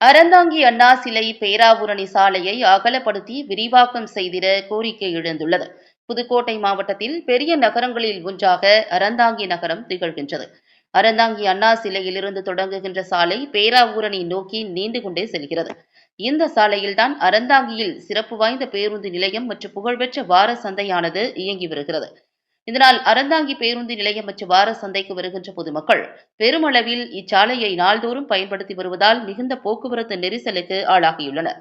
அறந்தாங்கி அண்ணா சிலை பேராவூரணி சாலையை அகலப்படுத்தி விரிவாக்கம் செய்திட கோரிக்கை எழுந்துள்ளது. புதுக்கோட்டை மாவட்டத்தில் பெரிய நகரங்களில் ஒன்றாக அறந்தாங்கி நகரம் திகழ்கின்றது. அறந்தாங்கி அண்ணா சிலையிலிருந்து தொடங்குகின்ற சாலை பேராவூரணி நோக்கி நீண்டு கொண்டே செல்கிறது. இந்த சாலையில்தான் அறந்தாங்கியில் சிறப்பு வாய்ந்த பேருந்து நிலையம் மற்றும் புகழ்பெற்ற வார சந்தையானது இயங்கி வருகிறது. இதனால் அறந்தாங்கி பேருந்து நிலையம் மற்றும் வார சந்தைக்கு வருகின்ற பொதுமக்கள் பெருமளவில் இச்சாலையை நாள்தோறும் பயன்படுத்தி வருவதால் மிகுந்த போக்குவரத்து நெரிசலுக்கு ஆளாகியுள்ளனர்.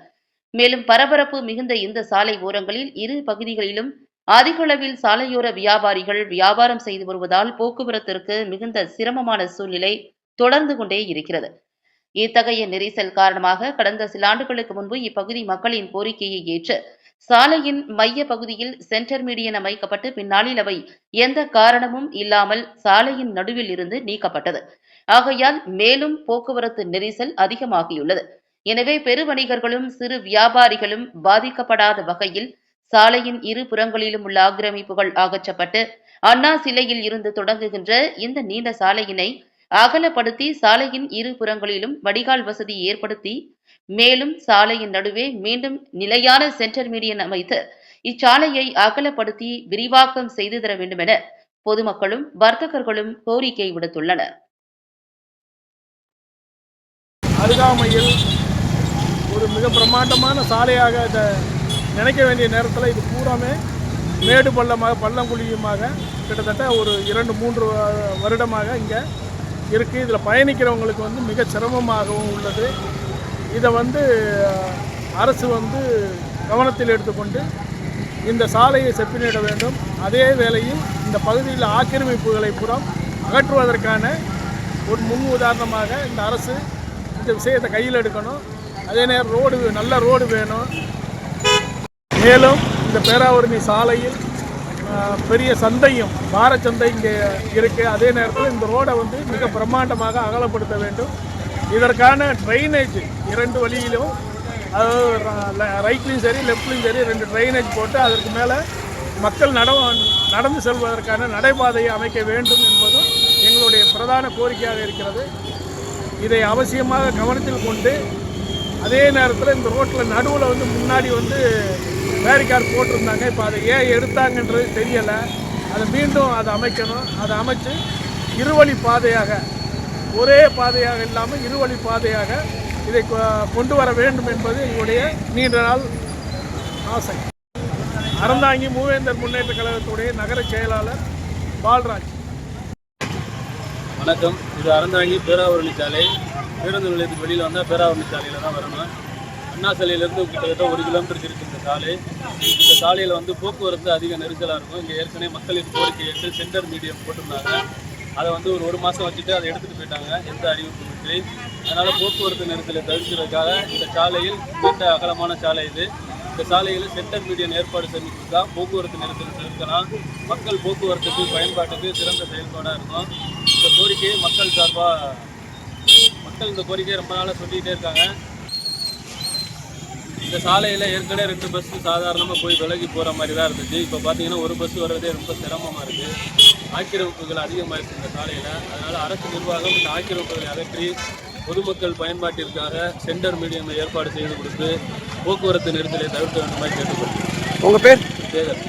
மேலும் பரபரப்பு மிகுந்த இந்த சாலை ஓரங்களில் இரு பகுதிகளிலும் அதிகளவில் சாலையோர வியாபாரிகள் வியாபாரம் செய்து வருவதால் போக்குவரத்திற்கு மிகுந்த சிரமமான சூழ்நிலை தொடர்ந்து கொண்டே இருக்கிறது. இத்தகைய நெரிசல் காரணமாக கடந்த சில ஆண்டுகளுக்கு முன்பு இப்பகுதி மக்களின் கோரிக்கையை ஏற்று சாலையின் மைய பகுதியில் சென்டர் மீடியன் அமைக்கப்பட்டு பின்னாளில் அவை எந்த காரணமும் இல்லாமல் சாலையின் நடுவில் இருந்து நீக்கப்பட்டது. ஆகையால் மேலும் போக்குவரத்து நெரிசல் அதிகமாகியுள்ளது. எனவே பெருவணிகர்களும் சிறு வியாபாரிகளும் பாதிக்கப்படாத வகையில் சாலையின் இரு புறங்களிலும் உள்ள ஆக்கிரமிப்புகள் அகற்றப்பட்டு அண்ணா சிலையில் இருந்து தொடங்குகின்ற இந்த நீண்ட சாலையினை அகலப்படுத்தி சாலையின் இரு புறங்களிலும் வடிகால் வசதி ஏற்படுத்தி மேலும் சாலையின் நடுவே மீண்டும் நிலையான சென்டர் மீடியன் அமைத்து இச்சாலையை அகலப்படுத்தி விரிவாக்கம் செய்து தர வேண்டும் என பொதுமக்களும் வர்த்தகர்களும் கோரிக்கை விடுத்துள்ளனர். அருகாமையில் ஒரு மிக பிரம்மாண்டமான சாலையாக இதை நினைக்க வேண்டிய நேரத்தில் இது பூராமே மேடு பள்ளமாக பள்ளம் குழியுமாக கிட்டத்தட்ட ஒரு இரண்டு மூன்று வருடமாக இங்கே இருக்குது இதில் பயணிக்கிறவங்களுக்கு வந்து மிக சிரமமாகவும் உள்ளது. இதை வந்து அரசு வந்து கவனத்தில் எடுத்துக்கொண்டு இந்த சாலையை செப்பினிட வேண்டும். அதே வேளையில் இந்த பகுதியில் ஆக்கிரமிப்புகளை புறம் அகற்றுவதற்கான ஒரு முன் உதாரணமாக இந்த அரசு இந்த விஷயத்தை கையில் எடுக்கணும். அதே நேரம் ரோடு நல்ல ரோடு வேணும். மேலும் இந்த பேராவூரணி சாலையில் பெரிய சந்தையும் வார சந்தை இங்கே இருக்குது அதே நேரத்தில் இந்த ரோடை வந்து மிக பிரம்மாண்டமாக அகலப்படுத்த வேண்டும். இதற்கான ட்ரைனேஜ் இரண்டு வழியிலும் அதாவது ரைட்லையும் சரி லெஃப்ட்லையும் சரி ரெண்டு ட்ரைனேஜ் போட்டு அதற்கு மேலே மக்கள் நட நடந்து செல்வதற்கான நடைபாதையை அமைக்க வேண்டும் என்பதும் எங்களுடைய பிரதான கோரிக்கையாக இருக்கிறது. இதை அவசியமாக கவனத்தில் கொண்டு அதே நேரத்தில் இந்த ரோட்டில் நடுவில் வந்து முன்னாடி வந்து பேரிகார்டு போட்டிருந்தாங்க. இப்போ அதை ஏன் எடுத்தாங்கன்றது தெரியலை. அதை மீண்டும் அதை அமைக்கணும். அதை அமைச்சு இருவழி பாதையாக ஒரே பாதையாக இல்லாமல் இருவழி பாதையாக இதை கொ- கொண்டு வர வேண்டும் என்பது எங்களுடைய நீண்ட நாள் ஆசை. அறந்தாங்கி மூவேந்தர் முன்னேற்ற கழகத்துடைய நகர செயலாளர் பால்ராஜ். வணக்கம். இது அறந்தாங்கி பேராவரணி சாலை. பேருந்து நிலையத்துக்கு வெளியில் வந்தால் பேராவரணி சாலையில் தான் வரணும். அண்ணா சிலையிலேருந்து கிட்டத்தட்ட ஒரு கிலோமீட்டருக்கு இருக்குது இந்த சாலை. இந்த சாலையில் வந்து போக்குவரத்து அதிக நெரிசலாக இருக்கும். இங்கே ஏற்கனவே மக்களின் கோரிக்கை ஏற்று சென்டர் மீடியம் போட்டிருந்தாங்க. அதை வந்து ஒரு ஒரு மாதம் வச்சுட்டு அதை எடுத்துகிட்டு போயிட்டாங்க. எந்த அறிவிப்பும் இன்றி அதனால் போக்குவரத்து நெரிசலை தவிர்க்கிறதுக்காக இந்த சாலையில் நீண்ட அகலமான சாலை இது. இந்த சாலையில் சென்டர் மீடியம் ஏற்பாடு செஞ்சுருக்கா போக்குவரத்து நெரிசலை தவிர்க்கலாம். மக்கள் போக்குவரத்துக்கு பயன்பாட்டுக்கு சிறந்த செயல்பாடாக இருக்கும். இந்த கோரிக்கையை மக்கள் சார்பாக மக்கள் இந்த கோரிக்கையை ரொம்ப நாளாக சொல்லிகிட்டே இருக்காங்க. இந்த சாலையில் ஏற்கனவே ரெண்டு பஸ் சாதாரணமாக போய் விலகி போகிற மாதிரி தான் இருந்துச்சு. இப்போ பார்த்தீங்கன்னா ஒரு பஸ் வர்றதே ரொம்ப சிரமமாக இருக்குது ஆக்கிரமிப்புகள் அதிகமாக இருக்குது இந்த சாலையில். அதனால் அரசு நிர்வாகம் இந்த ஆக்கிரமிப்புகளை அகற்றி பொதுமக்கள் பயன்பாட்டிற்காக சென்டர் மீடியம் ஏற்பாடு செய்து கொடுத்து போக்குவரத்து நெரிசலை தவிர்க்க வேண்டுமாய் கேட்டுக்கொள்கிறேன். உங்கள் பேர்? சேகர்.